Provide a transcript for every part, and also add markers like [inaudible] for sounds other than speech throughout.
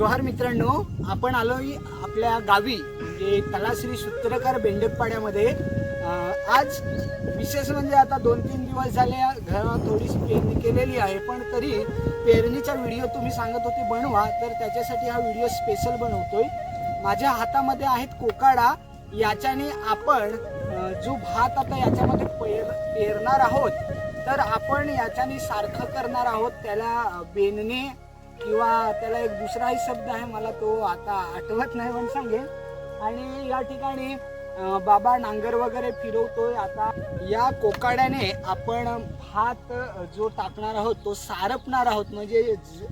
जोहार मित्रांनो आपण आलो आपल्या गावी म्हणजे तलाश्री सूत्रकार बेंडकपाड्यामध्ये. आज विशेष म्हणजे आता दोन तीन दिवस झाले घरात थोडीशी पेरणी केलेली आहे पण तरी पेरणीचा व्हिडिओ तुम्ही सांगत होते बनवा तर त्याच्यासाठी हा व्हिडिओ स्पेशल बनवतोय. माझ्या हातामध्ये आहेत कोकाडा याच्याने आपण जो भात आता याच्यामध्ये पेर पेरणार आहोत तर आपण याच्याने सारखं करणार आहोत त्याला बेनणे किंवा त्याला एक दुसराही शब्द आहे मला तो आता आठवत नाही पण सांगेल आणि या ठिकाणी बाबा नांगर वगैरे फिरवतोय. आता या कोकाड्याने आपण भात जो टाकणार आहोत तो सारपणार आहोत. म्हणजे ज-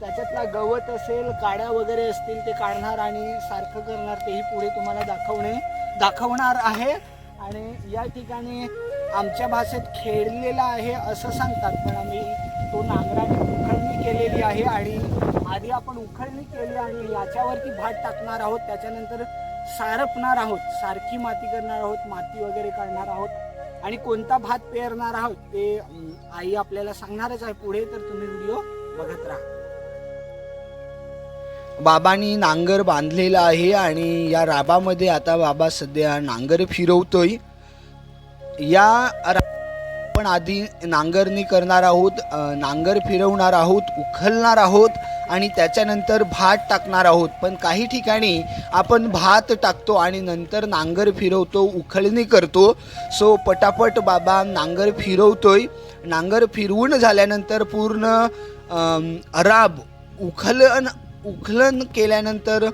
त्याच्यातला गवत असेल काड्या वगैरे असतील ते काढणार आणि सारखं करणार तेही पुढे तुम्हाला दाखवणे दाखवणार आहे. आणि या ठिकाणी आमच्या भाषेत खेळलेला आहे असं सांगतात पण आम्ही तो नांगराने केलेली आहे आणि आधी आपण उखळणी केली आणि याच्यावरती भात टाकणार आहोत. त्याच्यानंतर सारपणार आहोत. सारखी माती करणार आहोत माती वगैरे काढणार आहोत आणि कोणता भात पेरणार आहोत ते आई आपल्याला सांगणारच आहे. पुढे तर तुम्ही व्हिडिओ बघत राहा. बाबांनी नांगर बांधलेला आहे आणि या राबामध्ये आता बाबा सध्या नांगर फिरवतोय. या रा- आपण आधी नांगरणी करणार आहोत नांगर फिरवणार आहोत उखलणार आहोत आणि त्याच्यानंतर भात टाकणार आहोत. पण काही ठिकाणी आपण भात टाकतो आणि नंतर नांगर फिरवतो उखळणी करतो. सो पटापट बाबा नांगर फिरवतोय. नांगर फिरवून झाल्यानंतर पूर्ण राब उखलन उखलन केल्यानंतर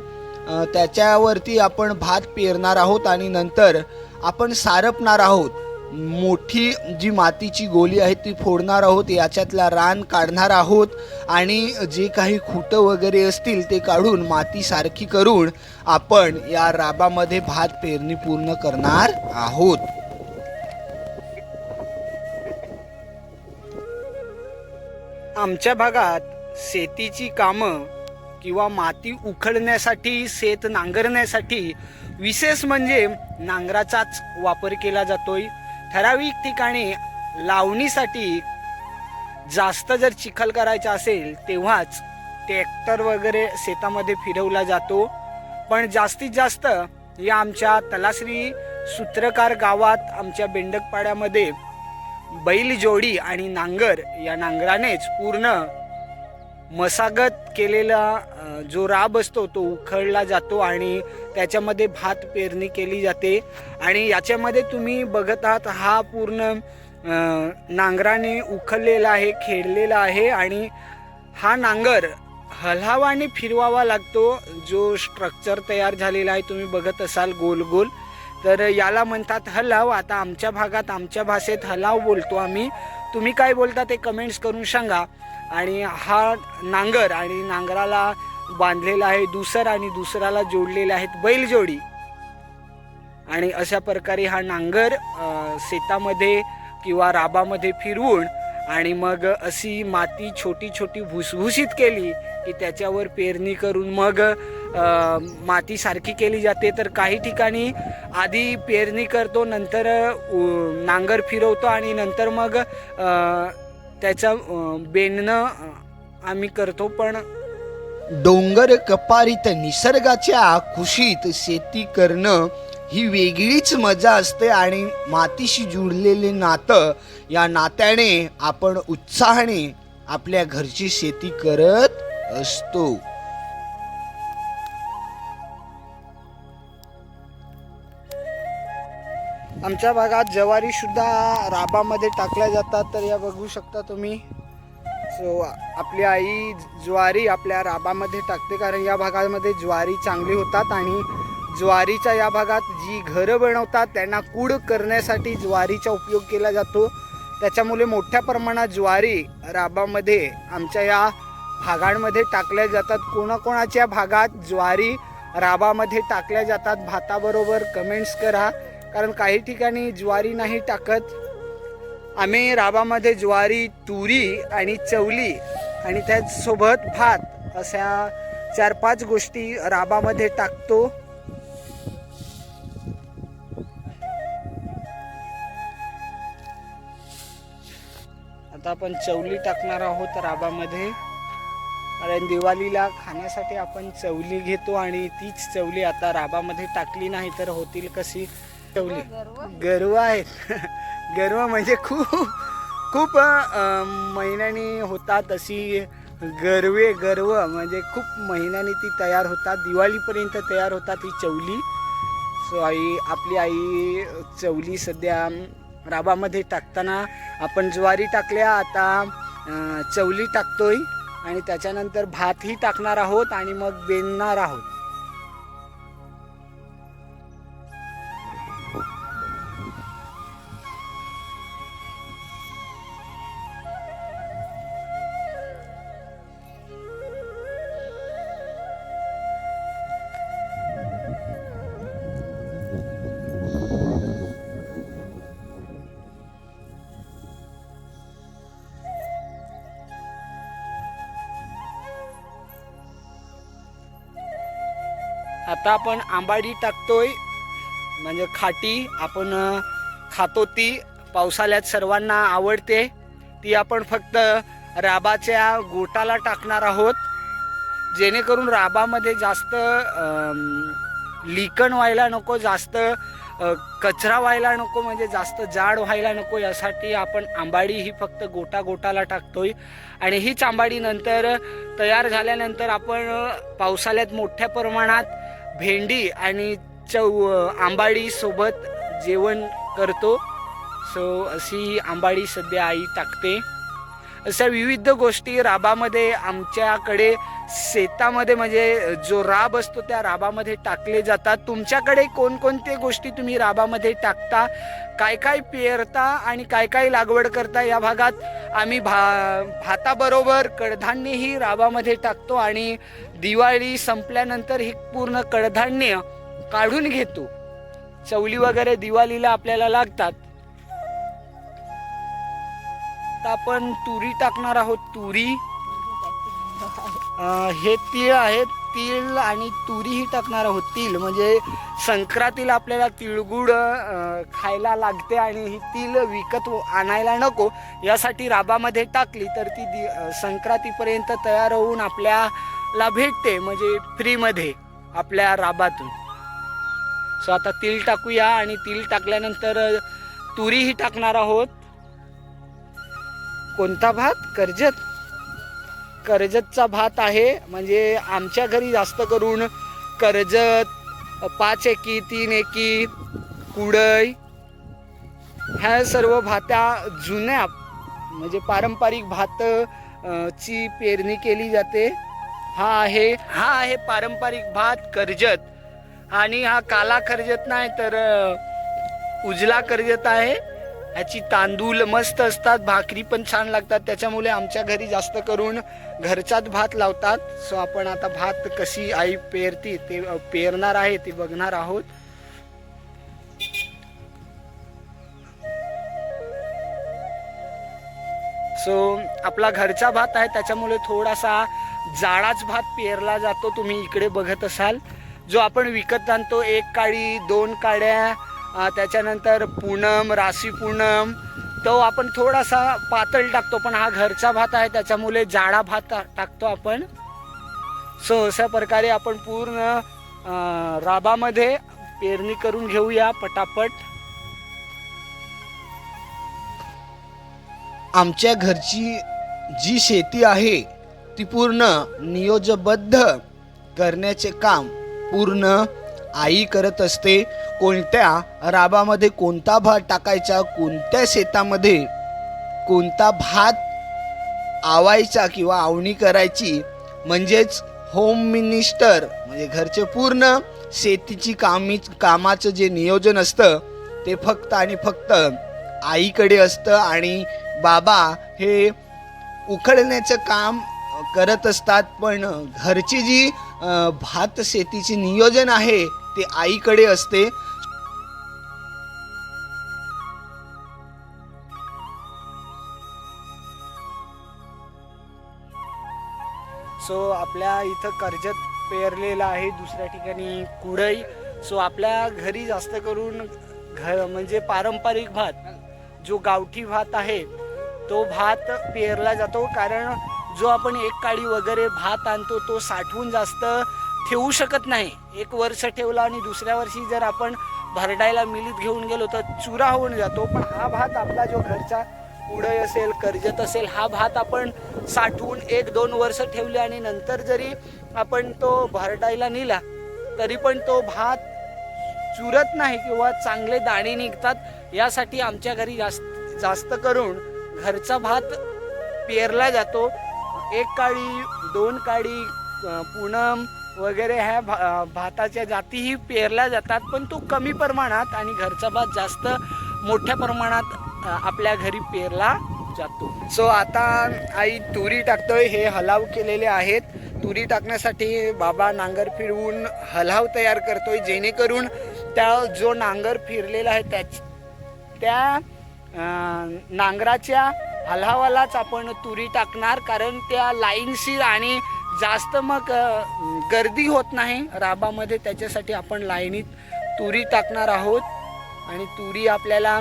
त्याच्यावरती आपण भात पेरणार आहोत आणि नंतर आपण सारपणार आहोत. मोठी जी मातीची गोली आहे ती फोडणार आहोत याच्यातला रान काढणार आहोत आणि जे काही खुटं वगैरे असतील ते काढून माती सारखी करून आपण या राबामध्ये भात पेरणी पूर्ण करणार आहोत. आमच्या भागात शेतीची कामं किंवा माती उखळण्यासाठी शेत नांगरण्यासाठी विशेष म्हणजे नांगराचाच वापर केला जातोय. ठराविक ठिकाणी लावणीसाठी जास्त जर चिखल करायचा असेल तेव्हाच ट्रॅक्टर वगैरे शेतामध्ये फिरवला जातो. पण जास्तीत जास्त या आमच्या तलाश्री सूत्रकार गावात आमच्या बेंडकपाड्यामध्ये बैल जोडी आणि नांगर या नांगरानेच पूर्ण मशागत केलेला जो राब असतो तो उखळला जातो आणि त्याच्यामध्ये भात पेरणी केली जाते. आणि याच्यामध्ये तुम्ही बघत आहात हा पूर्ण नांगराने उखळलेला आहे खेळलेला आहे आणि हा नांगर हलावाने आणि फिरवावा लागतो. जो स्ट्रक्चर तयार झालेला आहे तुम्ही बघत असाल गोल गोल. तर याला म्हणतात हलाव आता आमच्या भागात आमच्या भाषेत हलाव बोलतो आम्ही. तुम्ही काय बोलता ते कमेंट्स करून सांगा. आणि हा नांगर आणि नांगराला बांधलेला आहे दुसर आणि दुसराला जोडलेले आहेत बैलजोडी. आणि अशा प्रकारे हा नांगर शेतामध्ये किंवा राबामध्ये फिरवून आणि मग अशी माती छोटी छोटी भुसभुशीत केली की त्याच्यावर पेरणी करून मग माती सारखी केली जाते तर काही ठिकाणी आधी पेरणी करतो नंतर नांगर फिरवतो आणि नंतर मग त्याचं अ, बेनणं आम्ही करतो. पण डोंगर कपारीत निसर्गाच्या कुशीत शेती करणं ही वेगळीच मजा असते आणि मातीशी जुळलेले नातं या नात्याने आपण उत्साहाने आपल्या घरची शेती करत असतो. आमच्या भागात ज्वारी सुद्धा राबामध्ये टाकल्या जातात तर या बघू शकता तुम्ही. सो आपली आई ज्वारी आपल्या राबामध्ये टाकते कारण या भागामध्ये ज्वारी चांगली होतात आणि ज्वारीच्या या भागात जी घरं बनवतात त्यांना कूड करण्यासाठी ज्वारीचा उपयोग केला जातो. त्याच्यामुळे मोठ्या प्रमाणात ज्वारी राबामध्ये आमच्या या भागांमध्ये टाकल्या जातात. कोणाकोणाच्या भागात ज्वारी राबामध्ये टाकल्या जातात भाताबरोबर कमेंट्स करा. कारण काही ठिकाणी ज्वारी नाही टाकत. आम्ही राबामध्ये ज्वारी तुरी आणि चवली आणि त्याचसोबत भात अशा चार पाच गोष्टी राबामध्ये टाकतो. आता आपण चवली टाकणार आहोत राबामध्ये. कारण दिवाळीला खाण्यासाठी आपण चवली घेतो आणि तीच चवली आता राबामध्ये टाकली नाही तर होतील कशी? चवली गर्व. आहेत. [laughs] गर्व म्हणजे खूप खूप महिन्यांनी होतात अशी गर्वे गर्व. म्हणजे खूप महिन्यांनी ती तयार होतात. दिवाळीपर्यंत तयार होतात ही चवली. सो आई आपली आई चवली सध्या राबामध्ये टाकताना आपण ज्वारी टाकल्या आता चवली टाकतोय आणि त्याच्यानंतर भातही टाकणार आहोत आणि मग बेनणार आहोत. आता आपण आंबाडी टाकतोय. म्हणजे खाटी आपण खातो ती. पावसाळ्यात सर्वांना आवडते. ती आपण फक्त राबाच्या गोटाला टाकणार आहोत. जेणेकरून राबामध्ये जास्त लिकण व्हायला नको जास्त कचरा व्हायला नको म्हणजे जास्त जाड व्हायला नको. यासाठी आपण आंबाडी ही फक्त गोटा गोटाला टाकतोय. आणि हीच आंबाडी नंतर तयार झाल्यानंतर आपण पावसाळ्यात मोठ्या प्रमाणात भेंडी आणि चव आंबाडीसोबत जेवण करतो. सो अशी आंबाडी सध्या आई टाकते. अशा विविध गोष्टी राबामध्ये आमच्याकडे शेतामध्ये म्हणजे जो राब असतो त्या राबामध्ये टाकले जातात. तुमच्याकडे कोणकोणते गोष्टी तुम्ही राबामध्ये टाकता? काय काय पेरता आणि काय काय लागवड करता या भागात? आम्ही भा भाताबरोबर कडधान्यही राबामध्ये टाकतो आणि दिवाळी संपल्यानंतर ही पूर्ण कडधान्य काढून घेतो. चवली वगैरे दिवाळीला आपल्याला लागतात. आपण तुरी टाकणार आहोत तुरी. हे तीळ आहेत तीळ आणि तुरीही टाकणार आहोत तीळ. म्हणजे संक्रांतीला आपल्याला तिळगुळ खायला लागते आणि ही तीळ विकत आणायला नको. यासाठी राबामध्ये टाकली तर ती दि संक्रांतीपर्यंत तयार होऊन आपल्याला भेटते म्हणजे फ्रीमध्ये आपल्या राबातून. सो आता तीळ टाकूया आणि तीळ टाकल्यानंतर तुरीही टाकणार आहोत. कोणता भात? कर्जत. कर्जतचा भात आहे. म्हणजे आमच्या घरी जास्त करून कर्जत पाच एकी तीन एकी कुडई ह्या सर्व भात्या जुन्या म्हणजे पारंपरिक भात ची पेरणी केली जाते. हा आहे हा आहे पारंपरिक भात कर्जत. आणि हा काला कर्जत नाही तर उजला कर्जत आहे. ह्याची तांदूळ मस्त असतात भाकरी पण छान लागतात. त्याच्यामुळे आमच्या घरी जास्त करून घरचाच भात लावतात. सो आपण आता भात कशी आई पेरती ते पेरणार आहे ते बघणार आहोत. सो आपला घरचा भात आहे त्याच्यामुळे थोडासा जाडाच भात पेरला जातो. तुम्ही इकडे बघत असाल. जो आपण विकत आणतो एक काळी दोन काड्या त्याच्यानंतर पूनम राशी पूनम तो आपण थोडासा पातळ टाकतो पण हा घरचा भात आहे त्याच्यामुळे जाडा भात टाकतो आपण. सो अशा प्रकारे आपण पूर्ण राबामध्ये पेरणी करून घेऊया पटापट. आमच्या घरची जी शेती आहे ती पूर्ण नियोजबद्ध करण्याचे काम पूर्ण आई करत असते कोणत्या राबामध्ये कोणता भात टाकायचा कोणत्या शेतामध्ये कोणता भात आवायचा किंवा आवणी करायची म्हणजेच होम मिनिस्टर म्हणजे घरचे पूर्ण शेतीची कामी कामाचं जे नियोजन असतं ते फक्त आणि फक्त आईकडे असतं आणि बाबा हे उखडण्याचं काम करत असतात. पण घरची जी भात शेतीची नियोजन आहे ते आईकडे असते. सो आपल्या इथं कर्जत पेरलेलं आहे दुसऱ्या ठिकाणी कुडई सो आपल्या घरी जास्त करून घर म्हणजे पारंपरिक भात जो गावठी भात आहे तो भात पेरला जातो. कारण जो आपण एक काळी वगैरे भात आणतो तो साठवून जास्त ठेवू शकत नाही. एक वर्ष ठेवला आणि दुसऱ्या वर्षी जर आपण भरडायला मिलीत घेऊन गेलो तर चुरा होऊन जातो. पण हा भात आपला जो घरचा उडय असेल कर्जत असेल हा भात आपण साठवून एक दोन वर्ष ठेवले आणि नंतर जरी आपण तो भरडायला नेला तरी पण तो भात चुरत नाही किंवा चांगले दाणे निघतात यासाठी आमच्या घरी जास्त जास्त करून घरचा भात पेरला जातो. एक काळी दोन काळी पूनम वगैरे ह्या भा भाताच्या जातीही पेरल्या जातात पण तो कमी प्रमाणात आणि घरचा भात जास्त मोठ्या प्रमाणात आपल्या घरी पेरला जातो. सो आता आई तुरी टाकतोय हे हलाव केलेले आहेत. तुरी टाकण्यासाठी बाबा नांगर फिरवून हलाव तयार करतोय जेणेकरून त्या जो नांगर फिरलेला आहे त्याच त्या नांगराच्या हलावालाच आपण तुरी टाकणार कारण त्या लाईनशीर आणि जास्त मग गर्दी होत नाही. राबामध्ये त्याच्यासाठी आपण लाईनीत तुरी टाकणार आहोत. आणि तुरी आपल्याला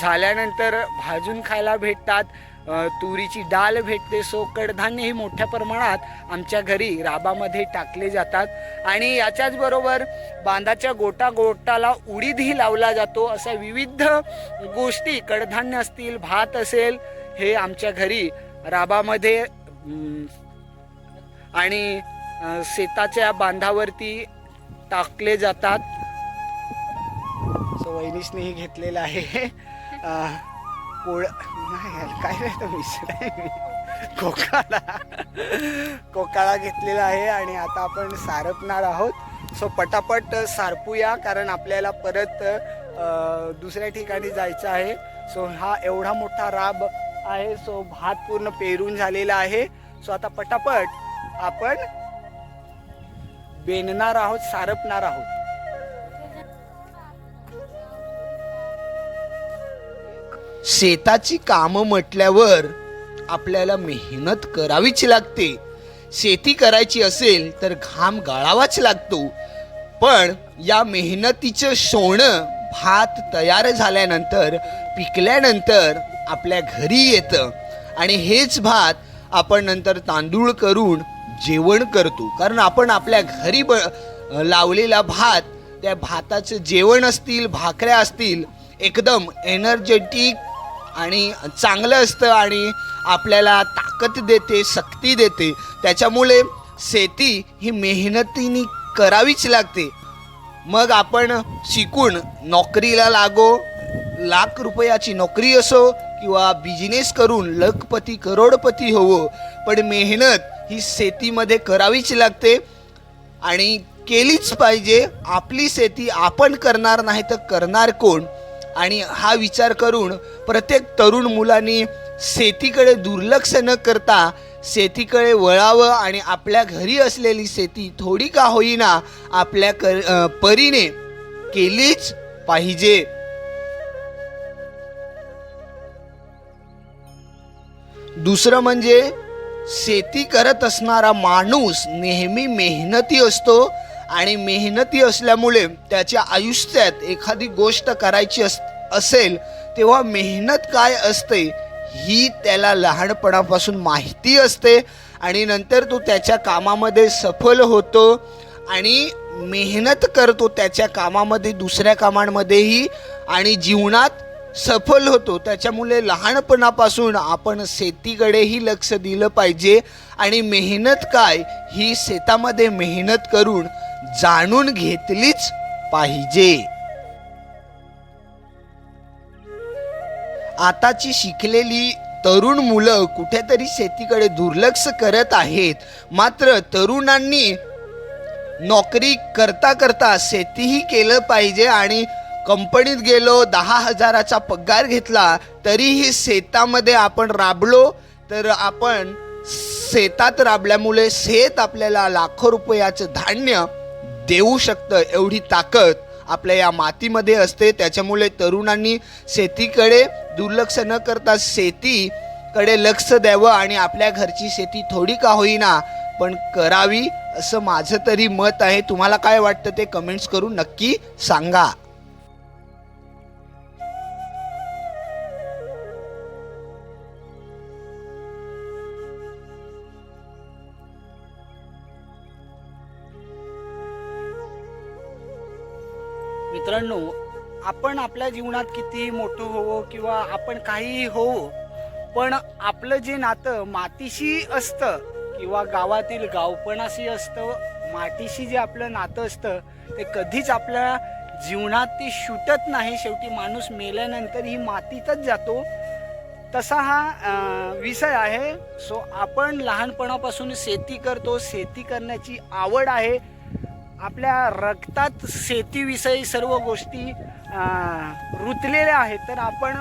झाल्यानंतर भाजून खायला भेटतात. तुरीची डाळ भेटते. सो कडधान्य ही मोठ्या प्रमाणात आमच्या घरी राबामध्ये टाकले जातात. आणि याच्याच बरोबर बांधाच्या गोटा गोटाला उडीदही लावला जातो. अशा विविध गोष्टी कडधान्य असतील भात असेल हे आमच्या घरी राबामध्ये आणि शेताच्या बांधावरती टाकले जातात. सो वहिनीशनेही घेतलेलं आहे. अं, पोळ नाही काय नाही तो कोकाळा. कोकाळा घेतलेला आहे आणि आता आपण सारपणार आहोत. सो पटापट सारपूया कारण आपल्याला परत दुसऱ्या ठिकाणी जायचं आहे. सो हा एवढा मोठा राब आहे. सो भात पूर्ण पेरून झालेला आहे. सो आता पटापट आपण बेनणार आहोत सारपणार आहोत. शेताची कामं म्हटल्यावर आपल्याला मेहनत करावीच लागते. शेती करायची असेल तर घाम गाळावाच लागतो. पण या मेहनतीचं सोनं भात तयार झाल्यानंतर पिकल्यानंतर आपल्या घरी येतं. आणि हेच भात आपण नंतर तांदूळ करून जेवण करतो. कारण आपण आपल्या घरी ब लावलेला भात त्या भाताचं जेवण असतील भाकऱ्या असतील एकदम एनर्जेटिक आणि चांगलं असतं आणि आपल्याला ताकद देते शक्ती देते. त्याच्यामुळे शेती ही मेहनतीने करावीच लागते. मग आपण शिकून नोकरीला लागो लाख रुपयाची नोकरी असो किंवा बिझनेस करून लखपती करोडपती होवो. पण मेहनत ही शेतीमध्ये करावीच लागते आणि केलीच पाहिजे. आपली शेती आपण करणार नाही तर करणार कोण? आणि हा विचार करून प्रत्येक तरुण मुलांनी शेतीकडे दुर्लक्ष न करता शेतीकडे वळावं आणि आपल्या घरी असलेली शेती थोडी का होईना आपल्या कर परीने केलीच पाहिजे. दुसरं म्हणजे शेती करत असणारा माणूस नेहमी मेहनती असतो आणि मेहनती असल्यामुळे त्याच्या आयुष्यात एखादी गोष्ट करायची अस असेल तेव्हा मेहनत काय असते ही त्याला लहानपणापासून माहिती असते आणि नंतर तो त्याच्या कामामध्ये सफल होतो आणि मेहनत करतो त्याच्या कामामध्ये दुसऱ्या कामांमध्येही आणि जीवनात सफल होतो. त्याच्यामुळे लहानपणापासून आपण शेतीकडेही लक्ष दिलं पाहिजे आणि मेहनत काय ही शेतामध्ये मेहनत करून जाणून घेतलीच पाहिजे. आताची शिकलेली तरुण मुलं कुठेतरी शेतीकडे दुर्लक्ष करत आहेत. मात्र तरुणांनी नोकरी करता करता शेतीही केलं पाहिजे आणि कंपनीत गेलो दहा हजाराचा पगार घेतला तरीही शेतामध्ये आपण राबलो तर आपण शेतात राबल्यामुळे शेत आपल्याला लाखो रुपयाचं धान्य देऊ शकतं एवढी ताकद आपल्या या मातीमध्ये असते. त्याच्यामुळे तरुणांनी शेतीकडे दुर्लक्ष न करता शेतीकडे लक्ष द्यावं आणि आपल्या घरची शेती थोडी का होईना पण करावी असं माझं तरी मत आहे. तुम्हाला काय वाटतं ते कमेंट्स करून नक्की सांगा. मित्रांनो आपण आपल्या जीवनात किती मोठं होवो किंवा आपण काहीही होवो पण आपलं जे नातं मातीशी असतं किंवा गावातील गावपणाशी असतं मातीशी जे आपलं नातं असतं ते कधीच आपल्या जीवनात ती सुटत नाही. शेवटी माणूस मेल्यानंतर ही मातीतच जातो. तसा हा विषय आहे. सो आपण लहानपणापासून शेती करतो. शेती करण्याची आवड आहे. आपल्या रक्तात शेतीविषयी सर्व गोष्टी रुतलेल्या आहेत. तर आपण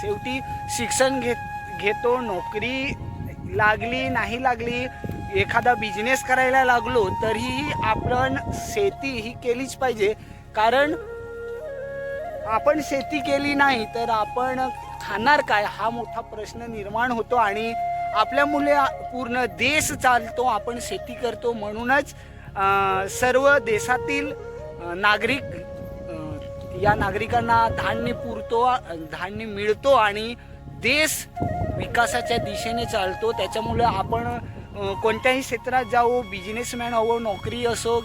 शेवटी शिक्षण घेत घेतो नोकरी लागली नाही लागली एखादा बिझनेस करायला लागलो तरीही आपण शेती ही केलीच पाहिजे. कारण आपण शेती केली नाही तर आपण खाणार काय? हा मोठा प्रश्न निर्माण होतो आणि आपल्या मुले पूर्ण देश चालतो आपण शेती करतो म्हणूनच सर्व देशातील नागरिक या नागरिकांना धान्य पुरतो धान्य मिळतो आणि देश विकासाच्या दिशेने चालतो. त्याच्यामुळे आपण कोणत्याही क्षेत्रात जाऊ बिझनेसमॅन हवो नोकरी असो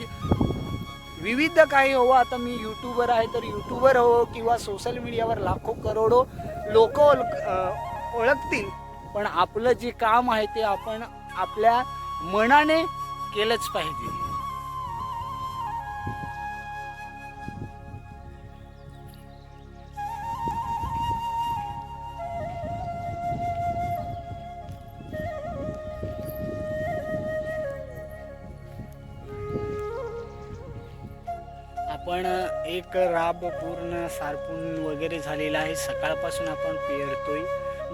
विविध काही हवं. आता मी यूट्यूबर आहे तर यूट्यूबर हो किंवा सोशल मीडियावर लाखो करोडो लोक ओळखतील. पण आपलं जे काम आहे ते आपण आपल्या मनाने केलंच पाहिजे. पण एक राब पूर्ण सारपून वगैरे झालेला आहे. सकाळपासून आपण पेरतोय.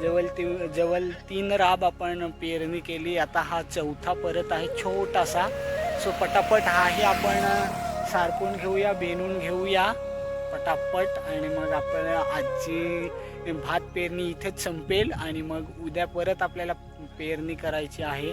जवळ ती जवळ तीन राब आपण पेरणी केली. आता हा चौथा परत आहे छोटासा. सो पटापट हाही आपण सारपून घेऊया बेनून घेऊया. पटापट आणि मग आपण आजची भात पेरणी इथेच संपेल आणि मग उद्या परत आपल्याला पेरणी करायची आहे.